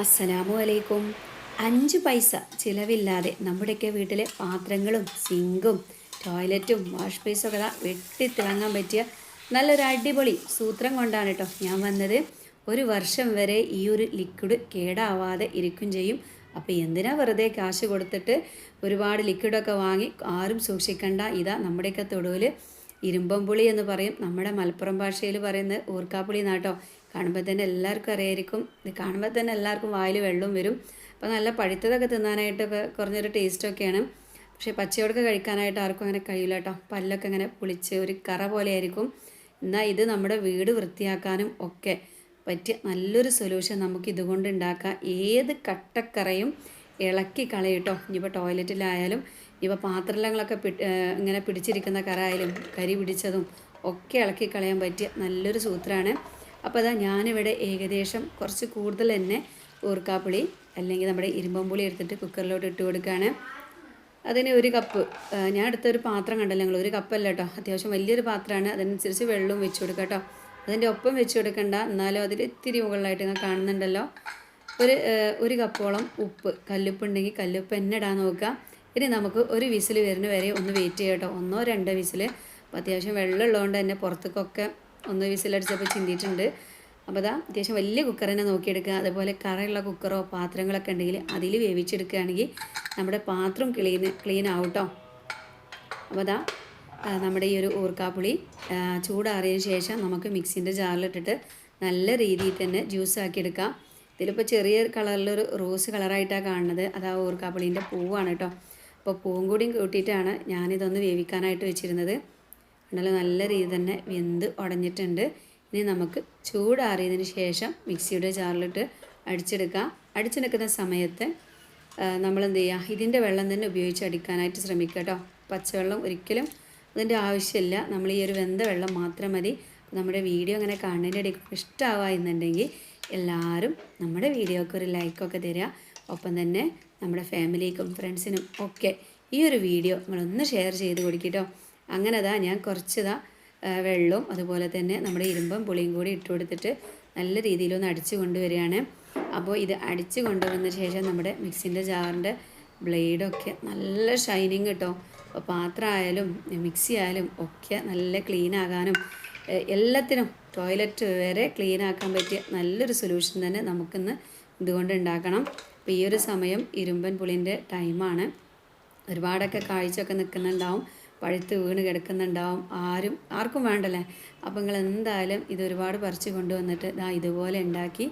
അസ്സലാമു അലൈക്കും അഞ്ച് പൈസ ചിലവില്ലാതെ നമ്മുടെയൊക്കെ വീട്ടിലെ പാത്രങ്ങളും സിങ്കും ടോയ്ലറ്റും വാഷ് ബേസും ഒക്കെ വെട്ടിത്തിളങ്ങാൻ പറ്റിയ നല്ലൊരു അടിപൊളി സൂത്രം കൊണ്ടാണ് കേട്ടോ ഞാൻ വന്നത്. ഒരു വർഷം വരെ ഈ ഒരു ലിക്വിഡ് കേടാവാതെ ഇരിക്കും ചെയ്യും. അപ്പോൾ എന്തിനാ വെറുതെ കാശ് കൊടുത്തിട്ട് ഒരുപാട് ലിക്വിഡൊക്കെ വാങ്ങി ആരും സൂക്ഷിക്കണ്ട. ഇതാ നമ്മുടെയൊക്കെ തൊടുവിൽ ഇരുമ്പം പുളി എന്ന് പറയും. നമ്മുടെ മലപ്പുറം ഭാഷയിൽ പറയുന്നത് ഊർക്കാപ്പുളി എന്നാട്ടോ കാണുമ്പോൾ തന്നെ എല്ലാവർക്കും അറിയായിരിക്കും. ഇത് കാണുമ്പോൾ തന്നെ എല്ലാവർക്കും വായിൽ വെള്ളം വരും. അപ്പോൾ നല്ല പഴുത്തതൊക്കെ തിന്നാനായിട്ടൊക്കെ കുറഞ്ഞൊരു ടേസ്റ്റൊക്കെയാണ് പക്ഷേ പച്ചയോടൊക്കെ കഴിക്കാനായിട്ട് ആർക്കും അങ്ങനെ കഴിയില്ല കേട്ടോ പല്ലൊക്കെ ഇങ്ങനെ പുളിച്ച് ഒരു കറ പോലെ ആയിരിക്കും എന്നാൽ ഇത് നമ്മുടെ വീട് വൃത്തിയാക്കാനും ഒക്കെ പറ്റിയ നല്ലൊരു സൊല്യൂഷൻ നമുക്ക് ഇതുകൊണ്ട് ഉണ്ടാക്കാം. ഏത് കട്ടക്കറയും ഇളക്കി കളയിട്ടോ ഇനിയിപ്പോൾ ടോയ്ലറ്റിലായാലും ഇനിയിപ്പോൾ പാത്രങ്ങളൊക്കെ പി ഇങ്ങനെ പിടിച്ചിരിക്കുന്ന കറ ആയാലും കരി പിടിച്ചതും ഒക്കെ ഇളക്കി കളയാൻ പറ്റിയ നല്ലൊരു സൂത്രമാണ് അപ്പോൾ അതാ ഞാനിവിടെ ഏകദേശം കുറച്ച് കൂടുതൽ തന്നെ ഊർക്കാപ്പുളി അല്ലെങ്കിൽ നമ്മുടെ ഇരുമ്പമ്പുളി എടുത്തിട്ട് കുക്കറിലോട്ട് ഇട്ട് കൊടുക്കുകയാണ് അതിന് ഒരു കപ്പ് ഞാൻ എടുത്തൊരു പാത്രം കണ്ടല്ലോ നിങ്ങൾ ഒരു കപ്പല്ല കേട്ടോ. അത്യാവശ്യം വലിയൊരു പാത്രമാണ്. അതിനനുസരിച്ച് വെള്ളവും വെച്ച് കൊടുക്കുക കേട്ടോ. അതിന്റെ ഒപ്പം വെച്ച് കൊടുക്കണ്ട. എന്നാലും അതിൽ ഇത്തിരി മുകളിലായിട്ട് നിങ്ങൾ കാണുന്നുണ്ടല്ലോ. ഒരു ഒരു കപ്പോളം ഉപ്പ്. കല്ലുപ്പ് ഉണ്ടെങ്കിൽ കല്ലുപ്പ് തന്നെ ഇടാൻ നോക്കുക. ഇനി നമുക്ക് ഒരു വിസിൽ വരുന്ന വരെ ഒന്ന് വെയിറ്റ് ചെയ്യാം കേട്ടോ. ഒന്നോ രണ്ടോ വിസിൽ അപ്പോൾ അത്യാവശ്യം വെള്ളമുള്ളതുകൊണ്ട് തന്നെ പുറത്തേക്കൊക്കെ ഒന്ന് വിസിലടിച്ചപ്പോൾ ചിന്തിയിട്ടുണ്ട്. അപ്പോൾ അതാ അത്യാവശ്യം വലിയ കുക്കർ തന്നെ നോക്കിയെടുക്കുക. അതുപോലെ കറയുള്ള കുക്കറോ പാത്രങ്ങളൊക്കെ ഉണ്ടെങ്കിൽ അതിൽ വേവിച്ചെടുക്കുകയാണെങ്കിൽ നമ്മുടെ പാത്രം ക്ലീൻ ക്ലീൻ ആവും കേട്ടോ അപ്പോൾ അതാ നമ്മുടെ ഈ ഒരു ഊർക്കാപ്പുളി ചൂടാറിയതിന് ശേഷം നമുക്ക് മിക്സിന്റെ ജാറിലിട്ടിട്ട് നല്ല രീതിയിൽ തന്നെ ജ്യൂസ് ആക്കിയെടുക്കാം ഇതിലിപ്പോൾ ചെറിയ കളറിലൊരു റോസ് കളറായിട്ടാണ് കാണുന്നത്. അത് ആ ഊർക്കാപ്പുളീന്റെ പൂവാണ് കേട്ടോ അപ്പോൾ പൂവും കൂടിയും കൂട്ടിയിട്ടാണ് ഞാനിതൊന്ന് വേവിക്കാനായിട്ട് വെച്ചിരുന്നത്. ഉണ്ടല്ലോ നല്ല രീതി തന്നെ വെന്ത് ഉടഞ്ഞിട്ടുണ്ട്. ഇനി നമുക്ക് ചൂടാറിയതിന് ശേഷം മിക്സിയുടെ ജാറിലിട്ട് അടിച്ചെടുക്കാം. അടിച്ചെടുക്കുന്ന സമയത്ത് നമ്മൾ എന്ത് ചെയ്യുക ഇതിന്റെ വെള്ളം തന്നെ ഉപയോഗിച്ച് അടിക്കാനായിട്ട് ശ്രമിക്കുക കേട്ടോ. പച്ചവെള്ളം ഒരിക്കലും അതിന്റെ ആവശ്യമില്ല. നമ്മൾ ഈ ഒരു വെന്ത വെള്ളം മാത്രം മതി. നമ്മുടെ വീഡിയോ അങ്ങനെ കാണുന്നതിന്റെ ഇടയ്ക്ക് ഇഷ്ടമാവുക എന്നുണ്ടെങ്കിൽ എല്ലാവരും നമ്മുടെ വീഡിയോക്ക് ഒരു ലൈക്കൊക്കെ തരിക. ഒപ്പം തന്നെ നമ്മുടെ ഫാമിലിക്കും ഫ്രണ്ട്സിനും ഒക്കെ ഈ ഒരു വീഡിയോ നിങ്ങളൊന്ന് ഷെയർ ചെയ്ത് കൊടുക്കിട്ടോ അങ്ങനെ അതാ ഞാൻ കുറച്ചതാ വെള്ളവും അതുപോലെ തന്നെ നമ്മുടെ ഇരുമ്പും പുളിയും കൂടി ഇട്ട് കൊടുത്തിട്ട് നല്ല രീതിയിലൊന്ന് അടിച്ച് കൊണ്ടുവരികയാണ്. അപ്പോൾ ഇത് അടിച്ച് കൊണ്ടുവന്ന ശേഷം നമ്മുടെ മിക്സിന്റെ ജാറിന്റെ ബ്ലേഡൊക്കെ നല്ല ഷൈനിങ് കിട്ടും. അപ്പോൾ പാത്രമായാലും മിക്സി ആയാലും ഒക്കെ നല്ല ക്ലീൻ ആകാനും എല്ലാത്തിനും ടോയ്ലറ്റ് വരെ ക്ലീൻ ആക്കാൻ പറ്റിയ നല്ലൊരു സൊല്യൂഷൻ തന്നെ നമുക്കിന്ന് ഇതുകൊണ്ട് ഉണ്ടാക്കണം. അപ്പോൾ ഈ ഒരു സമയം ഇരുമ്പൻ പുളിന്റെ ടൈമാണ് ഒരുപാടൊക്കെ കാഴ്ചയൊക്കെ നിൽക്കുന്നുണ്ടാവും. പഴുത്ത് വീണ് കിടക്കുന്നുണ്ടാവും. ആരും ആർക്കും വേണ്ടല്ലേ? അപ്പോൾ നിങ്ങൾ എന്തായാലും ഇത് ഒരുപാട് പറിച്ച് കൊണ്ടുവന്നിട്ട് ഇതാ ഇതുപോലെ ഉണ്ടാക്കി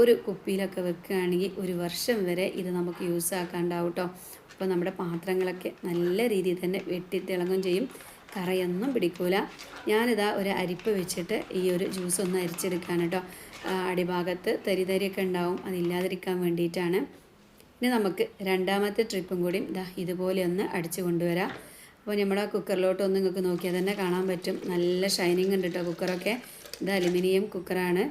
ഒരു കുപ്പിയിലൊക്കെ വെക്കുകയാണെങ്കിൽ ഒരു വർഷം വരെ ഇത് നമുക്ക് യൂസ് ആക്കാണ്ടാവും കേട്ടോ അപ്പോൾ നമ്മുടെ പാത്രങ്ങളൊക്കെ നല്ല രീതിയിൽ തന്നെ വെട്ടിത്തിളങ്ങും ചെയ്യും. കറയൊന്നും പിടിക്കൂല. ഞാനിതാ ഒരു അരിപ്പ് വെച്ചിട്ട് ഈ ഒരു ജ്യൂസ് ഒന്ന് അരിച്ചെടുക്കുകയാണ് കേട്ടോ അടിഭാഗത്ത് തരി തരിയൊക്കെ ഉണ്ടാവും. അതില്ലാതിരിക്കാൻ വേണ്ടിയിട്ടാണ്. ഇനി നമുക്ക് രണ്ടാമത്തെ ട്രിപ്പും കൂടി ഇതാ ഇതുപോലെ ഒന്ന് അടിച്ചു കൊണ്ടുവരാം. അപ്പോൾ നമ്മുടെ കുക്കറിലോട്ട് ഒന്ന് നിങ്ങൾക്ക് നോക്കിയാൽ തന്നെ കാണാൻ പറ്റും. നല്ല ഷൈനിങ് ഉണ്ട് കേട്ടോ കുക്കറൊക്കെ. ഇത് അലുമിനിയം കുക്കറാണ്.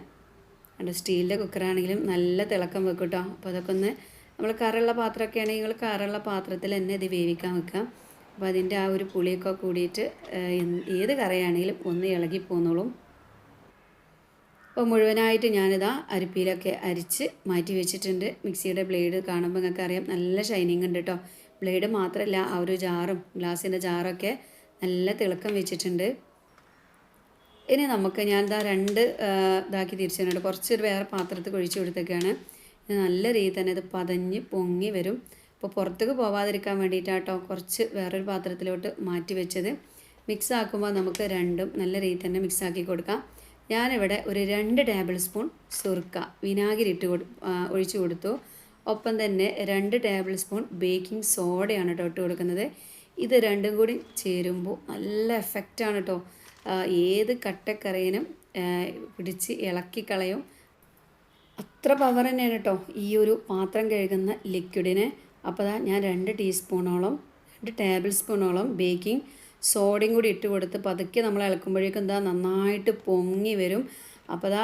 അത് സ്റ്റീലിന്റെ കുക്കറാണെങ്കിലും നല്ല തിളക്കം വെക്കും കേട്ടോ അപ്പോൾ അതൊക്കെ ഒന്ന് നമ്മൾ കറുള്ള പാത്രമൊക്കെ ആണെങ്കിൽ നിങ്ങൾ കറുള്ള പാത്രത്തിൽ തന്നെ ഇത് വേവിക്കാൻ വെക്കാം. അപ്പോൾ അതിന്റെ ആ ഒരു പുളിയൊക്കെ കൂടിയിട്ട് ഏത് കറിയാണെങ്കിലും ഒന്ന് ഇളകി പോന്നോളും. അപ്പോൾ മുഴുവനായിട്ട് ഞാനിതാ അരിപ്പിയിലൊക്കെ അരിച്ച് മാറ്റി വെച്ചിട്ടുണ്ട്. മിക്സിയുടെ ബ്ലേഡ് കാണുമ്പോൾ നിങ്ങൾക്ക് അറിയാം നല്ല ഷൈനിങ് ഉണ്ട് കേട്ടോ ബ്ലേഡ് മാത്രമല്ല ആ ഒരു ജാറും ഗ്ലാസിന്റെ ജാറൊക്കെ നല്ല തിളക്കം വെച്ചിട്ടുണ്ട്. ഇനി നമുക്ക് ഞാൻ ഇതാ രണ്ട് ഇതാക്കി തിരിച്ചിട്ടുണ്ട് കുറച്ചൊരു വേറെ പാത്രത്തിൽ ഒഴിച്ച് കൊടുത്തൊക്കെയാണ് നല്ല രീതിയിൽ തന്നെ ഇത് പതഞ്ഞ് പൊങ്ങി വരും. അപ്പോൾ പുറത്തേക്ക് പോവാതിരിക്കാൻ വേണ്ടിയിട്ടാട്ടോ കുറച്ച് വേറൊരു പാത്രത്തിലോട്ട് മാറ്റി വെച്ചത്. മിക്സ് ആക്കുമ്പോൾ നമുക്ക് രണ്ടും നല്ല രീതിയിൽ തന്നെ മിക്സ് ആക്കി കൊടുക്കാം. ഞാനിവിടെ ഒരു രണ്ട് ടേബിൾ സ്പൂൺ സുർക്ക വിനാഗിരി ഇട്ട് ഒഴിച്ച് കൊടുത്തു. ഒപ്പം തന്നെ രണ്ട് ടേബിൾ സ്പൂൺ ബേക്കിംഗ് സോഡയാണ് കേട്ടോ ഇട്ട് കൊടുക്കുന്നത്. ഇത് രണ്ടും കൂടി ചേരുമ്പോൾ നല്ല എഫക്റ്റാണ് കേട്ടോ ഏത് കട്ടക്കറിയിനും പിടിച്ച് ഇളക്കി കളയും. അത്ര പവർ തന്നെയാണ് കേട്ടോ ഈ ഒരു പാത്രം കഴുകുന്ന ലിക്വിഡിന് അപ്പോൾ അതാ ഞാൻ രണ്ട് ടീസ്പൂണോളം രണ്ട് ടേബിൾ സ്പൂണോളം ബേക്കിംഗ് സോഡയും കൂടി ഇട്ട് കൊടുത്ത് പതുക്കെ നമ്മൾ ഇളക്കുമ്പോഴേക്കും എന്താ നന്നായിട്ട് പൊങ്ങി വരും. അപ്പോൾ ദാ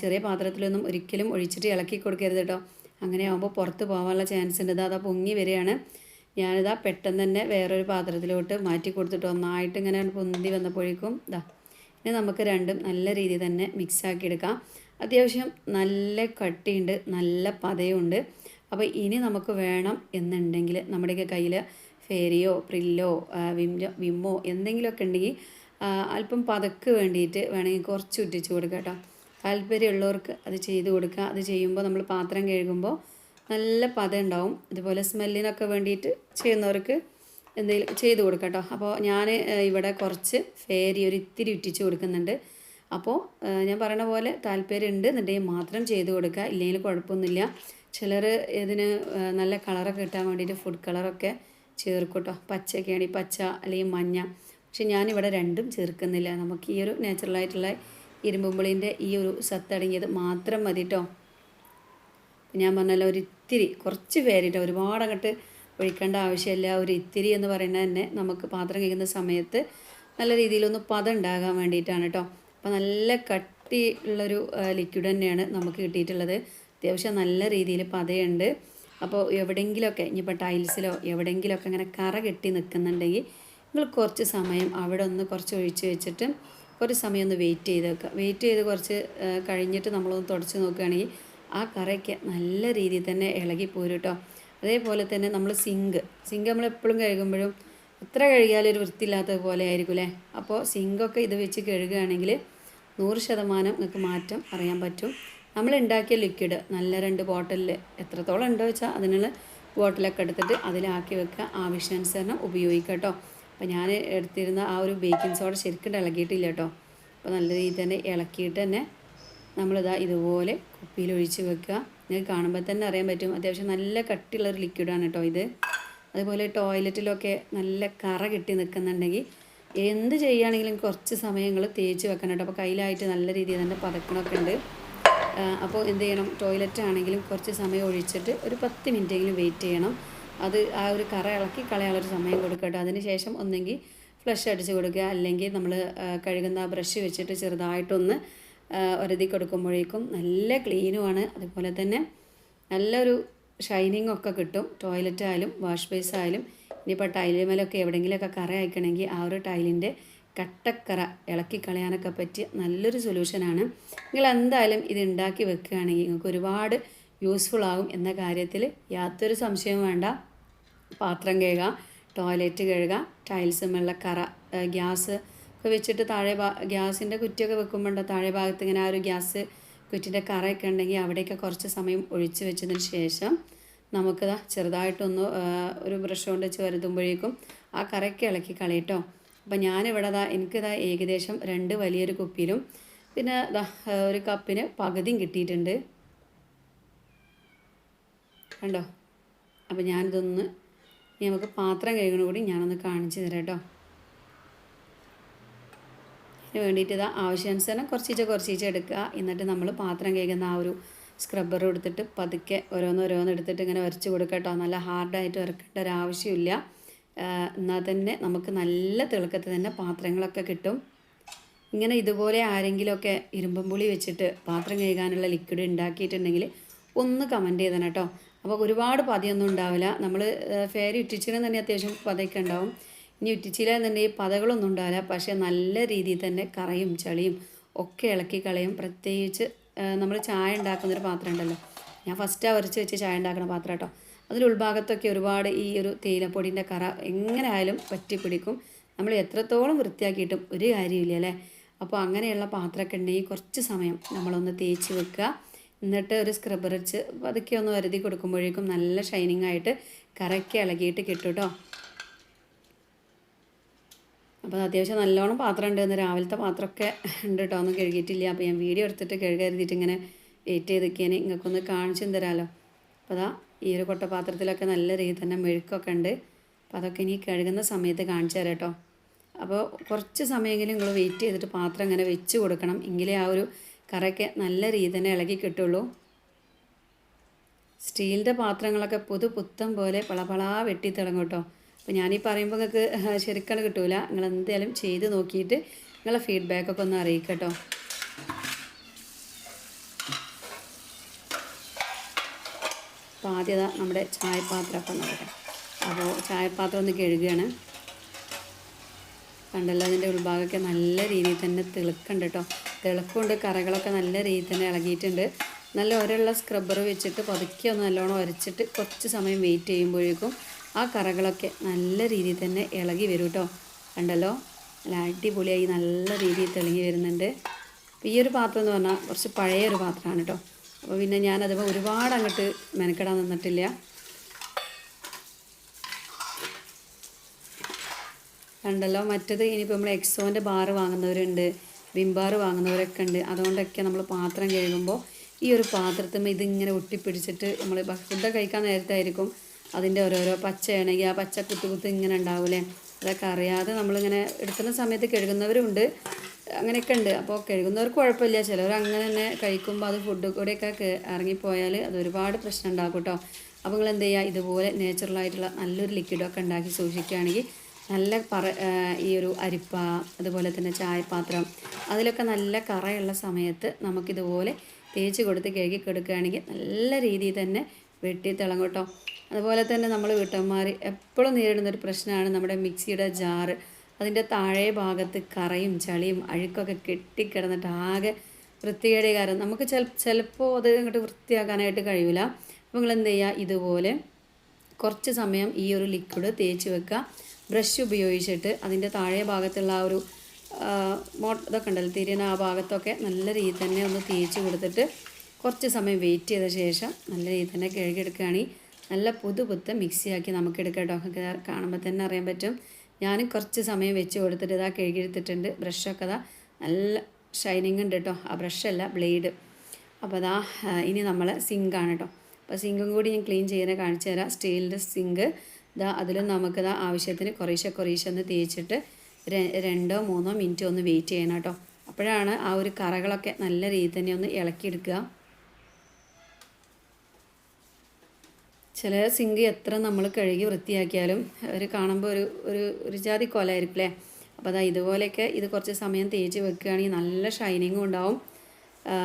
ചെറിയ പാത്രത്തിലൊന്നും ഒരിക്കലും ഒഴിച്ചിട്ട് ഇളക്കി കൊടുക്കരുത് കേട്ടോ അങ്ങനെ ആകുമ്പോൾ പുറത്ത് പോകാനുള്ള ചാൻസ് ഉണ്ട്. അതാ പൊങ്ങി വരികയാണ്. ഞാനിതാ പെട്ടെന്ന് തന്നെ വേറൊരു പാത്രത്തിലോട്ട് മാറ്റി കൊടുത്തിട്ട് ഒന്നായിട്ട് ഇങ്ങനെ പൊന്തി വന്നപ്പോഴേക്കും ഇതാ ഇനി നമുക്ക് രണ്ടും നല്ല രീതിയിൽ തന്നെ മിക്സ് ആക്കി എടുക്കാം. അത്യാവശ്യം നല്ല കട്ടിയുണ്ട് നല്ല പതയുണ്ട്. അപ്പോൾ ഇനി നമുക്ക് വേണം എന്നുണ്ടെങ്കിൽ നമ്മുടെയൊക്കെ കയ്യിൽ ഫേരിയോ പ്രില്ലോ വിംജോ വിമ്മോ എന്തെങ്കിലുമൊക്കെ ഉണ്ടെങ്കിൽ അല്പം പതക്ക് വേണ്ടിയിട്ട് വേണമെങ്കിൽ കുറച്ച് ഉറ്റിച്ച് കൊടുക്കാം കേട്ടോ. താല്പര്യമുള്ളവർക്ക് അത് ചെയ്ത് കൊടുക്കുക. അത് ചെയ്യുമ്പോൾ നമ്മൾ പാത്രം കഴുകുമ്പോൾ നല്ല പത ഉണ്ടാവും. അതുപോലെ സ്മെല്ലിനൊക്കെ വേണ്ടിയിട്ട് ചെയ്യുന്നവർക്ക് എന്തെങ്കിലും ചെയ്ത് കൊടുക്കാം അപ്പോൾ ഞാൻ ഇവിടെ കുറച്ച് ഫേരി ഒരു ഇത്തിരി ഉറ്റിച്ച് കൊടുക്കുന്നുണ്ട്. അപ്പോൾ ഞാൻ പറയണ പോലെ താല്പര്യം ഉണ്ട് എന്നുണ്ടെങ്കിൽ മാത്രം ചെയ്ത് കൊടുക്കുക. ഇല്ലെങ്കിൽ കുഴപ്പമൊന്നുമില്ല. ചിലർ ഇതിന് നല്ല കളറൊക്കെ കിട്ടാൻ വേണ്ടിയിട്ട് ഫുഡ് കളറൊക്കെ ചേർക്കും കേട്ടോ. പച്ചയൊക്കെയാണെങ്കിൽ പച്ച അല്ലെങ്കിൽ മഞ്ഞ. പക്ഷെ ഞാനിവിടെ രണ്ടും ചേർക്കുന്നില്ല. നമുക്ക് ഈ ഒരു നാച്ചുറലായിട്ടുള്ള ഇരുമ്പുമ്പുളിന്റെ ഈ ഒരു സത്തടങ്ങിയത് മാത്രം മതി കേട്ടോ ഞാൻ പറഞ്ഞല്ലോ ഒരു ഇത്തിരി കുറച്ച് പേരിട്ട് ഒരുപാട് അങ്ങോട്ട് ഒഴിക്കേണ്ട ആവശ്യമില്ല. ഒരു ഇത്തിരി എന്ന് പറയുന്നത് തന്നെ നമുക്ക് പാത്രം കഴിക്കുന്ന സമയത്ത് നല്ല രീതിയിലൊന്ന് പത ഉണ്ടാകാൻ വേണ്ടിയിട്ടാണ് കേട്ടോ. അപ്പോൾ നല്ല കട്ടി ഉള്ളൊരു ലിക്വിഡ് തന്നെയാണ് നമുക്ക് കിട്ടിയിട്ടുള്ളത്. അത്യാവശ്യം നല്ല രീതിയിൽ പതയുണ്ട്. അപ്പോൾ എവിടെയെങ്കിലുമൊക്കെ ഇനിയിപ്പോൾ ടൈൽസിലോ എവിടെയെങ്കിലുമൊക്കെ അങ്ങനെ കറ കെട്ടി നിൽക്കുന്നുണ്ടെങ്കിൽ നിങ്ങൾ കുറച്ച് സമയം അവിടെ ഒന്ന് കുറച്ച് ഒഴിച്ച് വെച്ചിട്ട് കുറച്ച് സമയം ഒന്ന് വെയിറ്റ് ചെയ്ത് വെക്കുക വെയിറ്റ് ചെയ്ത് കുറച്ച് കഴിഞ്ഞിട്ട് നമ്മളൊന്ന് തുടച്ച് നോക്കുകയാണെങ്കിൽ ആ കറയ്ക്ക് നല്ല രീതിയിൽ തന്നെ ഇളകി പോരും കേട്ടോ. അതേപോലെ തന്നെ നമ്മൾ സിങ്ക് സിങ്ക് നമ്മൾ എപ്പോഴും കഴുകുമ്പോഴും എത്ര കഴുകിയാലും ഒരു വൃത്തിയില്ലാത്തത് പോലെ ആയിരിക്കും അല്ലേ അപ്പോൾ സിങ്കൊക്കെ ഇത് വെച്ച് കഴുകുകയാണെങ്കിൽ നൂറ് ശതമാനം നിങ്ങൾക്ക് മാറ്റം അറിയാൻ പറ്റും. നമ്മൾ ഉണ്ടാക്കിയ ലിക്വിഡ് നല്ല രണ്ട് ബോട്ടിലിൽ എത്രത്തോളം ഉണ്ടോ വെച്ചാൽ അതിനുള്ള ബോട്ടിലൊക്കെ എടുത്തിട്ട് അതിലാക്കി വെക്കുക. ആവശ്യാനുസരണം ഉപയോഗിക്കാം കേട്ടോ. അപ്പോൾ ഞാൻ എടുത്തിരുന്ന ആ ഒരു ബേക്കിംഗ് സോഡ ശരിക്കും ഇളകിയിട്ടില്ല കേട്ടോ. അപ്പോൾ നല്ല രീതിയിൽ തന്നെ ഇളക്കിയിട്ട് തന്നെ നമ്മളിതാ ഇതുപോലെ കുപ്പിയിൽ ഒഴിച്ച് വെക്കുക. നിങ്ങൾക്ക് കാണുമ്പോൾ തന്നെ അറിയാൻ പറ്റും. അത്യാവശ്യം നല്ല കട്ടിയുള്ളൊരു ലിക്വിഡാണ് കേട്ടോ ഇത്. അതുപോലെ ടോയ്ലറ്റിലൊക്കെ നല്ല കറ കിട്ടി നിൽക്കുന്നുണ്ടെങ്കിൽ എന്ത് ചെയ്യുകയാണെങ്കിലും കുറച്ച് സമയങ്ങൾ തേച്ച് വെക്കണം കേട്ടോ. അപ്പോൾ കയ്യിലായിട്ട് നല്ല രീതിയിൽ തന്നെ പതക്കണമൊക്കെ ഉണ്ട്. അപ്പോൾ എന്ത് ചെയ്യണം? ടോയ്ലറ്റ് ആണെങ്കിലും കുറച്ച് സമയം ഒഴിച്ചിട്ട് ഒരു പത്ത് മിനിറ്റെങ്കിലും വെയിറ്റ് ചെയ്യണം. അത് ആ ഒരു കറ ഇളക്കി കളയാനുള്ളൊരു സമയം കൊടുക്കട്ടെ അതിനുശേഷം ഒന്നെങ്കിൽ ഫ്ലഷ് അടിച്ച് കൊടുക്കുക. അല്ലെങ്കിൽ നമ്മൾ കഴുകുന്ന ബ്രഷ് വെച്ചിട്ട് ചെറുതായിട്ടൊന്ന് ഒരതി കൊടുക്കുമ്പോഴേക്കും നല്ല ക്ലീനുമാണ് അതുപോലെ തന്നെ നല്ലൊരു ഷൈനിങ് ഒക്കെ കിട്ടും. ടോയ്ലറ്റ് ആയാലും വാഷ് ബേസ് ആയാലും. ഇനിയിപ്പോൾ ടൈലുമേലൊക്കെ എവിടെയെങ്കിലുമൊക്കെ കറ അയക്കണമെങ്കിൽ ആ ഒരു ടൈലിന്റെ കട്ടക്കറ ഇളക്കി കളയാനൊക്കെ പറ്റിയ നല്ലൊരു സൊല്യൂഷനാണ് നിങ്ങൾ എന്തായാലും ഇത് ഉണ്ടാക്കി വെക്കുകയാണെങ്കിൽ നിങ്ങൾക്ക് ഒരുപാട് യൂസ്ഫുൾ ആകും എന്ന കാര്യത്തിൽ യാതൊരു സംശയവും വേണ്ട. പാത്രം കഴുകുക ടോയ്ലറ്റ് കഴുകുക ടൈൽസ് കറ ഗ്യാസ് ഒക്കെ വെച്ചിട്ട് താഴെ ഭാ ഗ്യാസിന്റെ കുറ്റിയൊക്കെ വെക്കുമ്പോണ്ടോ താഴെ ഭാഗത്ത് ഇങ്ങനെ ആ ഒരു ഗ്യാസ് കുറ്റിന്റെ കറയൊക്കെ ഉണ്ടെങ്കിൽ അവിടെയൊക്കെ കുറച്ച് സമയം ഒഴിച്ച് വെച്ചതിന് ശേഷം നമുക്ക് ചെറുതായിട്ടൊന്ന് ഒരു ബ്രഷ് കൊണ്ട് വെച്ച് വരുത്തുമ്പോഴേക്കും ആ കറയൊക്കെ ഇളക്കി കളയട്ടോ അപ്പം ഞാനിവിടെ ഇതാ എനിക്കിതാ ഏകദേശം രണ്ട് വലിയൊരു കുപ്പിയിലും പിന്നെ ഒരു കപ്പിന് പകുതിയും കിട്ടിയിട്ടുണ്ട്. കണ്ടോ? അപ്പോൾ ഞാനിതൊന്ന് ഇനി നമുക്ക് പാത്രം കഴുകണ കൂടി ഞാനൊന്ന് കാണിച്ചു തരാം കേട്ടോ. അതിന് വേണ്ടിയിട്ട് ഇതാ ആവശ്യാനുസരണം കുറച്ചീച്ച കുറച്ചീച്ച എടുക്കുക. എന്നിട്ട് നമ്മൾ പാത്രം കഴുകുന്ന ആ ഒരു സ്ക്രബ്ബർ എടുത്തിട്ട് പതുക്കെ ഓരോന്ന് ഓരോന്ന് എടുത്തിട്ട് ഇങ്ങനെ വരച്ച് കൊടുക്കുക കേട്ടോ. നല്ല ഹാർഡായിട്ട് വരക്കേണ്ട ഒരു ആവശ്യമില്ല. എന്നാൽ തന്നെ നമുക്ക് നല്ല തിളക്കത്തിൽ തന്നെ പാത്രങ്ങളൊക്കെ കിട്ടും. ഇങ്ങനെ ഇതുപോലെ ആരെങ്കിലുമൊക്കെ ഇരുമ്പും പുളി വെച്ചിട്ട് പാത്രം കഴുകാനുള്ള ലിക്വിഡ് ഉണ്ടാക്കിയിട്ടുണ്ടെങ്കിൽ ഒന്ന് കമന്റ് ചെയ്തണം കേട്ടോ. അപ്പോൾ ഒരുപാട് പതിയൊന്നും ഉണ്ടാവില്ല. നമ്മൾ ഫേരി ഉറ്റിച്ചിനും തന്നെ അത്യാവശ്യം പതയൊക്കെ ഉണ്ടാവും. ഇനി ഉറ്റിച്ചില്ല എന്നുണ്ടെങ്കിൽ പതകളൊന്നും ഉണ്ടാവില്ല. പക്ഷേ നല്ല രീതിയിൽ തന്നെ കറയും ചളിയും ഒക്കെ ഇളക്കി കളയും. പ്രത്യേകിച്ച് നമ്മൾ ചായ ഉണ്ടാക്കുന്നൊരു പാത്രം ഉണ്ടല്ലോ. ഞാൻ ഫസ്റ്റ് വരച്ച് വെച്ച് ചായ ഉണ്ടാക്കുന്ന പാത്രം കേട്ടോ. അതിൽ ഉൾഭാഗത്തൊക്കെ ഒരുപാട് ഈ ഒരു തേയിലപ്പൊടിന്റെ കറ എങ്ങനെ ആയാലും പറ്റി പിടിക്കും. നമ്മൾ എത്രത്തോളം വൃത്തിയാക്കിയിട്ടും ഒരു കാര്യമില്ല അല്ലേ? അപ്പോൾ അങ്ങനെയുള്ള പാത്രമൊക്കെ ഉണ്ടെങ്കിൽ കുറച്ച് സമയം നമ്മളൊന്ന് തേച്ച് വെക്കുക. എന്നിട്ട് ഒരു സ്ക്രബ്ബർ വെച്ച് പതുക്കെ ഒന്ന് വരുതി കൊടുക്കുമ്പോഴേക്കും നല്ല ഷൈനിങ് ആയിട്ട് കറക്കി ഇളകിയിട്ട് കിട്ടും കേട്ടോ. അപ്പോൾ അത്യാവശ്യം നല്ലോണം പാത്രം ഉണ്ട് ഇന്ന്. രാവിലത്തെ പാത്രമൊക്കെ ഉണ്ട് കേട്ടോ. ഒന്നും കഴുകിയിട്ടില്ല. അപ്പോൾ ഞാൻ വീഡിയോ എടുത്തിട്ട് കഴുകരുതിയിട്ട് ഇങ്ങനെ വെയിറ്റ് ചെയ്ത് നിൽക്കാൻ നിങ്ങൾക്കൊന്ന് കാണിച്ചും തരാമല്ലോ അപ്പോൾ അതാ ഈ ഒരു കൊട്ട പാത്രത്തിലൊക്കെ നല്ല രീതിയിൽ തന്നെ മെഴുക്കൊക്കെ ഉണ്ട്. അപ്പോൾ അതൊക്കെ ഇനി കഴുകുന്ന സമയത്ത് കാണിച്ചു തരാം കേട്ടോ. അപ്പോൾ കുറച്ച് സമയമെങ്കിലും നിങ്ങൾ വെയിറ്റ് ചെയ്തിട്ട് പാത്രം ഇങ്ങനെ വെച്ച് കൊടുക്കണം. എങ്കിലേ ആ ഒരു കറയൊക്കെ നല്ല രീതിയിൽ തന്നെ ഇളകി കിട്ടുള്ളൂ. സ്റ്റീലിന്റെ പാത്രങ്ങളൊക്കെ പുതു പുത്തം പോലെ പളപളാ വെട്ടി തിളങ്ങും കേട്ടോ. അപ്പോൾ ഞാനീ പറയുമ്പോൾ നിങ്ങൾക്ക് ശരിക്കും കിട്ടൂല. നിങ്ങൾ എന്തായാലും ചെയ്ത് നോക്കിയിട്ട് നിങ്ങളെ ഫീഡ്ബാക്കൊക്കെ ഒന്ന് അറിയിക്കട്ടോ കേട്ടോ. അപ്പോൾ ആദ്യത നമ്മുടെ ചായപാത്രമൊക്കെ നോക്കട്ടെ അപ്പോൾ ചായപാത്രം ഒന്ന് കഴുകുകയാണ്. കണ്ടല്ലോ അതിന്റെ ഉൾഭാഗമൊക്കെ നല്ല രീതിയിൽ തന്നെ തിളക്കുന്നുണ്ട് കേട്ടോ. തിളക്കുണ്ട് കറകളൊക്കെ നല്ല രീതിയിൽ തന്നെ ഇളകിയിട്ടുണ്ട്. നല്ല ഒരള്ള സ്ക്രബ്ബർ വെച്ചിട്ട് പതുക്കെ ഒന്ന് നല്ലോണം ഉരച്ചിട്ട് കുറച്ച് സമയം വെയിറ്റ് ചെയ്യുമ്പോഴേക്കും ആ കറകളൊക്കെ നല്ല രീതിയിൽ തന്നെ ഇളകി വരും കേട്ടോ കണ്ടല്ലോ? നല്ല അടിപൊളിയായി നല്ല രീതിയിൽ തെളിഞ്ഞ് വരുന്നുണ്ട്. അപ്പോൾ ഈ ഒരു പാത്രം എന്ന് പറഞ്ഞാൽ കുറച്ച് പഴയ ഒരു പാത്രമാണ് കേട്ടോ അപ്പോൾ പിന്നെ ഞാനത് ഒരുപാട് അങ്ങോട്ട് മെനക്കെടാൻ നിന്നിട്ടില്ല. കണ്ടല്ലോ? മറ്റത് ഇനിയിപ്പോൾ നമ്മൾ എക്സോന്റെ ബാറ് വാങ്ങുന്നവരുണ്ട്. വിം ബാറ് വാങ്ങുന്നവരൊക്കെ ഉണ്ട്. അതുകൊണ്ടൊക്കെ നമ്മൾ പാത്രം കഴുകുമ്പോൾ ഈ ഒരു പാത്രത്തിൽ ഇതിങ്ങനെ ഒട്ടിപ്പിടിച്ചിട്ട് നമ്മൾ ഫുഡ് കഴിക്കാൻ നേരത്തായിരിക്കും അതിന്റെ ഓരോരോ പച്ചയാണെങ്കിൽ ആ പച്ച കുത്തു കുത്ത് ഇങ്ങനെ ഉണ്ടാവില്ലേ അതൊക്കെ അറിയാതെ നമ്മളിങ്ങനെ എടുക്കുന്ന സമയത്ത് കഴുകുന്നവരുണ്ട് അങ്ങനെയൊക്കെ ഉണ്ട്. അപ്പോൾ കഴുകുന്നവർക്ക് കുഴപ്പമില്ല. ചിലവർ അങ്ങനെ തന്നെ കഴിക്കുമ്പോൾ അത് ഫുഡ് കൂടെയൊക്കെ ഇറങ്ങിപ്പോയാൽ അത് ഒരുപാട് പ്രശ്നം ഉണ്ടാക്കും കേട്ടോ അപ്പോൾ നിങ്ങൾ എന്ത് ചെയ്യുക ഇതുപോലെ നാച്ചുറലായിട്ടുള്ള നല്ലൊരു ലിക്വിഡൊക്കെ ഉണ്ടാക്കി സൂക്ഷിക്കുകയാണെങ്കിൽ നല്ല പറ ഈ ഒരു അരിപ്പ അതുപോലെ തന്നെ ചായപാത്രം അതിലൊക്കെ നല്ല കറയുള്ള സമയത്ത് നമുക്കിതുപോലെ തേച്ച് കൊടുത്ത് കഴുകി കൊടുക്കുകയാണെങ്കിൽ നല്ല രീതിയിൽ തന്നെ വെട്ടി കേട്ടോ. അതുപോലെ തന്നെ നമ്മൾ വീട്ടമ്മമാർ എപ്പോഴും നേരിടുന്ന ഒരു പ്രശ്നമാണ് നമ്മുടെ മിക്സിയുടെ ജാറ്. അതിന്റെ താഴെ ഭാഗത്ത് കറയും ചളിയും അഴുക്കൊക്കെ കെട്ടിക്കിടന്നിട്ട് ആകെ വൃത്തികേടിയ കാരണം നമുക്ക് ചില ചിലപ്പോൾ അത് ഇങ്ങോട്ട് വൃത്തിയാക്കാനായിട്ട് കഴിയില്ല അപ്പോൾ നിങ്ങൾ എന്ത് ചെയ്യുക? ഇതുപോലെ കുറച്ച് സമയം ഈ ഒരു ലിക്വിഡ് തേച്ച് വെക്കുക. ബ്രഷ് ഉപയോഗിച്ചിട്ട് അതിന്റെ താഴെ ഭാഗത്തുള്ള ആ ഒരു മോ ഇതൊക്കെ ഉണ്ടല്ലോ തിരിയുന്ന ആ ഭാഗത്തൊക്കെ നല്ല രീതിയിൽ തന്നെ ഒന്ന് തേച്ച് കൊടുത്തിട്ട് കുറച്ച് സമയം വെയിറ്റ് ചെയ്ത ശേഷം നല്ല രീതിയിൽ തന്നെ കഴുകിയെടുക്കുകയാണെങ്കിൽ നല്ല പുതു പുത്ത് മിക്സിയാക്കി നമുക്ക് എടുക്കാം കേട്ടോ കാണുമ്പോൾ തന്നെ അറിയാൻ പറ്റും. ഞാൻ കുറച്ച് സമയം വെച്ച് കൊടുത്തിട്ട് ഇതാ കഴുകിയെടുത്തിട്ടുണ്ട്. ബ്രഷൊക്കെ ഇതാ നല്ല ഷൈനിങ് ഉണ്ട് കേട്ടോ. ആ ബ്രഷല്ല ബ്ലേഡ് അപ്പോൾ അതാ ഇനി നമ്മൾ സിങ്കാണ് കേട്ടോ. അപ്പോൾ സിങ്കും കൂടി ഞാൻ ക്ലീൻ ചെയ്യുന്നത് കാണിച്ചു തരാം. സ്റ്റീലിന്റെ സിങ്ക് ഇതാ അതിൽ നമുക്ക് ഇതാ ആവശ്യത്തിന് കുറേശ്ശെ കുറേശ്ശെ ഒന്ന് തേച്ചിട്ട് രണ്ടോ മൂന്നോ മിനിറ്റ് ഒന്ന് വെയിറ്റ് ചെയ്യണം കേട്ടോ. അപ്പോഴാണ് ആ ഒരു കറകളൊക്കെ നല്ല രീതിയിൽ തന്നെ ഒന്ന് ഇളക്കിയെടുക്കുക. ചില സിങ്ക് എത്ര നമ്മൾ കഴുകി വൃത്തിയാക്കിയാലും അവർ കാണുമ്പോൾ ഒരു ഒരു ഒരു ജാതി കൊലായിരിക്കും അല്ലേ? അപ്പോൾ അതാ ഇതുപോലെയൊക്കെ ഇത് കുറച്ച് സമയം തേച്ച് വെക്കുകയാണെങ്കിൽ നല്ല ഷൈനിങ്ങും ഉണ്ടാവും.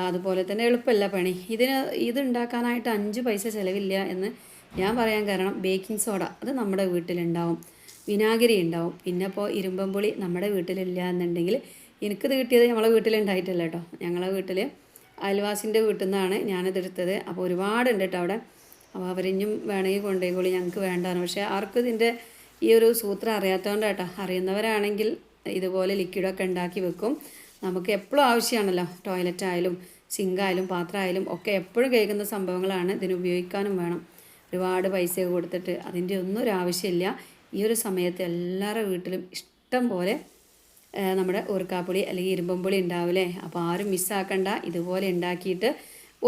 അതുപോലെ തന്നെ എളുപ്പമല്ല പണി. ഇതിന് ഇത് ഉണ്ടാക്കാനായിട്ട് അഞ്ച് പൈസ ചിലവില്ല എന്ന് ഞാൻ പറയാൻ കാരണം ബേക്കിംഗ് സോഡ അത് നമ്മുടെ വീട്ടിലുണ്ടാവും. വിനാഗിരി ഉണ്ടാവും. പിന്നെ ഇപ്പോൾ ഇരുമ്പമ്പുളി നമ്മുടെ വീട്ടിലില്ല എന്നുണ്ടെങ്കിൽ എനിക്കത് കിട്ടിയത് നമ്മളെ വീട്ടിലുണ്ടായിട്ടില്ല കേട്ടോ. ഞങ്ങളെ വീട്ടിൽ അയൽവാസിന്റെ വീട്ടിൽ നിന്നാണ് ഞാനിത് എടുത്തത് അപ്പോൾ ഒരുപാടുണ്ട് കേട്ടോ അവിടെ. അപ്പോൾ അവരിഞ്ഞും വേണമെങ്കിൽ കൊണ്ടുപോയിക്കോളി ഞങ്ങൾക്ക് വേണ്ടാണ് പക്ഷേ ആർക്കും ഇതിന്റെ ഈ ഒരു സൂത്രം അറിയാത്തതുകൊണ്ട് കേട്ടോ. അറിയുന്നവരാണെങ്കിൽ ഇതുപോലെ ലിക്വിഡൊക്കെ ഉണ്ടാക്കി വെക്കും. നമുക്ക് എപ്പോഴും ആവശ്യമാണല്ലോ. ടോയ്ലറ്റ് ആയാലും സിങ്കായാലും പാത്രമായാലും ഒക്കെ എപ്പോഴും കേൾക്കുന്ന സംഭവങ്ങളാണ് ഇതിന് ഉപയോഗിക്കാനും വേണം. ഒരുപാട് പൈസ കൊടുത്തിട്ട് അതിന്റെ ഒന്നും ഒരു ആവശ്യമില്ല. ഈ ഒരു സമയത്ത് എല്ലാവരുടെ വീട്ടിലും ഇഷ്ടം പോലെ നമ്മുടെ ഊർക്കാപ്പൊളി അല്ലെങ്കിൽ ഇരുമ്പമ്പുളി ഉണ്ടാവില്ലേ അപ്പോൾ ആരും മിസ്സാക്കണ്ട ഇതുപോലെ ഉണ്ടാക്കിയിട്ട്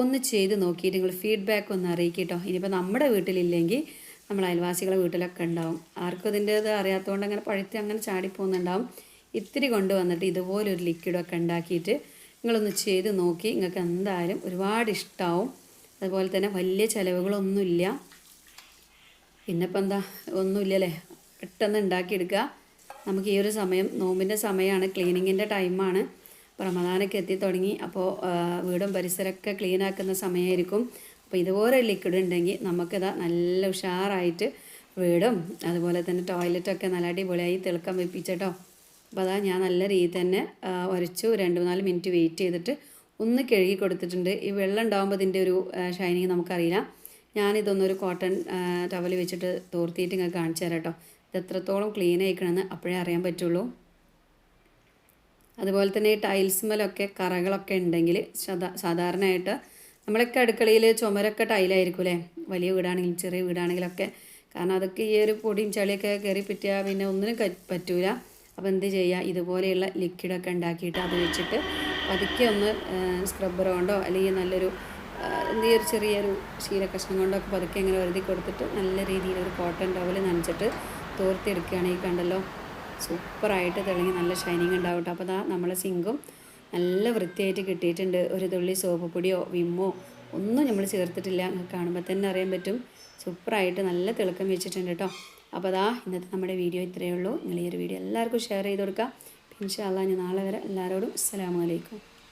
ഒന്ന് ചെയ്ത് നോക്കിയിട്ട് നിങ്ങൾ ഫീഡ്ബാക്ക് ഒന്ന് അറിയിക്കട്ടോ. ഇനിയിപ്പോൾ നമ്മുടെ വീട്ടിലില്ലെങ്കിൽ നമ്മൾ അയൽവാസികളെ വീട്ടിലൊക്കെ ഉണ്ടാവും. ആർക്കും ഇതിന്റേത് അറിയാത്തതുകൊണ്ട് അങ്ങനെ പഴുത്തി അങ്ങനെ ചാടിപ്പോകുന്നുണ്ടാവും ഇത്തിരി കൊണ്ടുവന്നിട്ട് ഇതുപോലൊരു ലിക്വിഡൊക്കെ ഉണ്ടാക്കിയിട്ട് നിങ്ങളൊന്ന് ചെയ്ത് നോക്കി. നിങ്ങൾക്ക് എന്തായാലും ഒരുപാട് ഇഷ്ടമാവും അതുപോലെ തന്നെ വലിയ ചിലവുകളൊന്നുമില്ല. പിന്നെ ഇപ്പം എന്താ ഒന്നുമില്ലല്ലേ? പെട്ടെന്ന് ഉണ്ടാക്കിയെടുക്കുക. നമുക്ക് ഈ ഒരു സമയം നോമ്പിന്റെ സമയമാണ് ക്ലീനിങ്ങിന്റെ ടൈമാണ്. അപ്പോൾ റമദാനൊക്കെ എത്തി തുടങ്ങി. അപ്പോൾ വീടും പരിസരമൊക്കെ ക്ലീൻ ആക്കുന്ന സമയമായിരിക്കും. അപ്പോൾ ഇതുപോലെ ലിക്വിഡ് ഉണ്ടെങ്കിൽ നമുക്കിതാ നല്ല ഉഷാറായിട്ട് വീടും അതുപോലെ തന്നെ ടോയ്ലറ്റൊക്കെ നല്ല അടിപൊളിയായി തിളക്കം വെപ്പിച്ചിട്ടോ. അപ്പോൾ അതാ ഞാൻ നല്ല രീതിയിൽ തന്നെ ഉരച്ചു രണ്ട് മൂന്നാൽ മിനിറ്റ് വെയിറ്റ് ചെയ്തിട്ട് ഒന്ന് കഴുകി കൊടുത്തിട്ടുണ്ട്. ഈ വെള്ളം ഉണ്ടാകുമ്പോൾ ഇതിന്റെ ഒരു ഷൈനിങ് നമുക്കറിയില്ല. ഞാനിതൊന്നൊരു കോട്ടൺ ടവൽ വെച്ചിട്ട് തോർത്തിയിട്ട് ഇങ്ങനെ കാണിച്ചു തരാം കേട്ടോ ഇത് എത്രത്തോളം ക്ലീൻ ആയിക്കണമെന്ന് അപ്പോഴേ അറിയാൻ പറ്റുള്ളൂ. അതുപോലെ തന്നെ ഈ ടൈൽസ്മലൊക്കെ കറകളൊക്കെ ഉണ്ടെങ്കിൽ സാധാ സാധാരണയായിട്ട് നമ്മളൊക്കെ അടുക്കളയിൽ ചുമരൊക്കെ ടൈലായിരിക്കും അല്ലേ? വലിയ വീടാണെങ്കിലും ചെറിയ വീടാണെങ്കിലൊക്കെ കാരണം അതൊക്കെ ഈ ഒരു പൊടിയും ചളിയൊക്കെ കയറി പറ്റിയാൽ പിന്നെ ഒന്നിനും പറ്റൂല. അപ്പോൾ എന്ത് ചെയ്യുക? ഇതുപോലെയുള്ള ലിക്വിഡൊക്കെ ഉണ്ടാക്കിയിട്ട് അത് വെച്ചിട്ട് പതുക്കെ ഒന്ന് സ്ക്രബ്ബർ കൊണ്ടോ അല്ലെങ്കിൽ നല്ലൊരു എന്തെങ്കിലും ചെറിയൊരു ശീല കഷ്ണം കൊണ്ടൊക്കെ പതുക്കെ ഇങ്ങനെ വരുതി കൊടുത്തിട്ട് നല്ല രീതിയിൽ ഒരു കോട്ടൺ ടവൽ നനച്ചിട്ട് ഈ കണ്ടല്ലോ. സൂപ്പറായിട്ട് തിളങ്ങി നല്ല ഷൈനിങ് ഉണ്ടാവട്ടെ. അപ്പോൾ അതാ നമ്മളെ സിങ്കും നല്ല വൃത്തിയായിട്ട് കിട്ടിയിട്ടുണ്ട്. ഒരു തുള്ളി സോപ്പ് പൊടിയോ വിമ്മോ ഒന്നും നമ്മൾ ചേർത്തിട്ടില്ല. കാണുമ്പോൾ തന്നെ അറിയാൻ പറ്റും. സൂപ്പറായിട്ട് നല്ല തിളക്കം വെച്ചിട്ടുണ്ട് കേട്ടോ. അപ്പോൾ അതാ ഇന്നത്തെ നമ്മുടെ വീഡിയോ ഇത്രയേ ഉള്ളൂ. നിങ്ങൾ ഈ ഒരു വീഡിയോ എല്ലാവർക്കും ഷെയർ ചെയ്ത് കൊടുക്കുക. ഇൻഷാല്ല ഞാൻ നാളെ വരെ എല്ലാവരോടും അസ്സലാമലൈക്കും